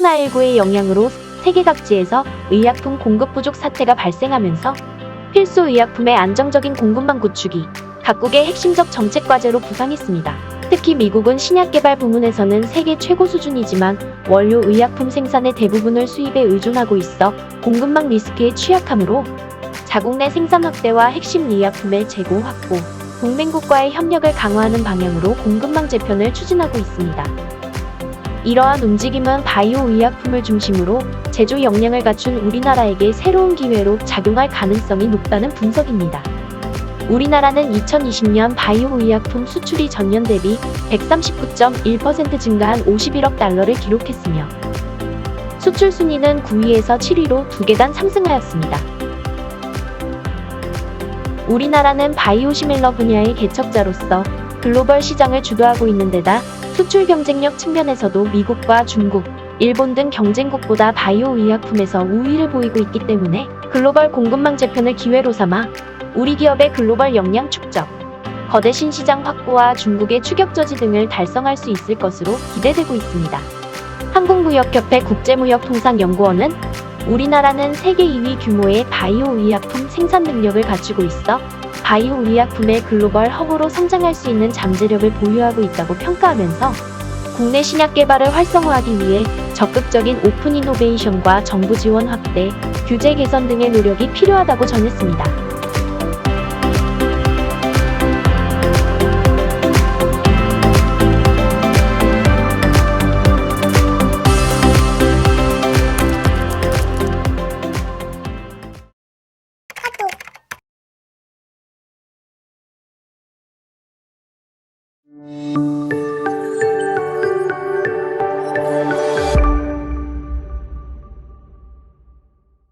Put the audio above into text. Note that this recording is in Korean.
코로나19의 영향으로 세계 각지에서 의약품 공급 부족 사태가 발생하면서 필수 의약품의 안정적인 공급망 구축이 각국의 핵심적 정책 과제로 부상했습니다. 특히 미국은 신약 개발 부문에서는 세계 최고 수준이지만 원료 의약품 생산의 대부분을 수입에 의존하고 있어 공급망 리스크에 취약하므로 자국 내 생산 확대와 핵심 의약품의 재고 확보, 동맹국과의 협력을 강화하는 방향으로 공급망 재편을 추진하고 있습니다. 이러한 움직임은 바이오 의약품을 중심으로 제조 역량을 갖춘 우리나라에게 새로운 기회로 작용할 가능성이 높다는 분석입니다. 우리나라는 2020년 바이오 의약품 수출이 전년 대비 139.1% 증가한 51억 달러를 기록했으며 수출 순위는 9위에서 7위로 두 계단 상승하였습니다. 우리나라는 바이오 시밀러 분야의 개척자로서 글로벌 시장을 주도하고 있는 데다 수출 경쟁력 측면에서도 미국과 중국, 일본 등 경쟁국보다 바이오 의약품에서 우위를 보이고 있기 때문에 글로벌 공급망 재편을 기회로 삼아 우리 기업의 글로벌 역량 축적, 거대 신시장 확보와 중국의 추격 저지 등을 달성할 수 있을 것으로 기대되고 있습니다. 한국무역협회 국제무역통상연구원은 우리나라는 세계 2위 규모의 바이오 의약품 생산 능력을 갖추고 있어 바이오 의약품의 글로벌 허브로 성장할 수 있는 잠재력을 보유하고 있다고 평가하면서 국내 신약 개발을 활성화하기 위해 적극적인 오픈 이노베이션과 정부 지원 확대, 규제 개선 등의 노력이 필요하다고 전했습니다. Música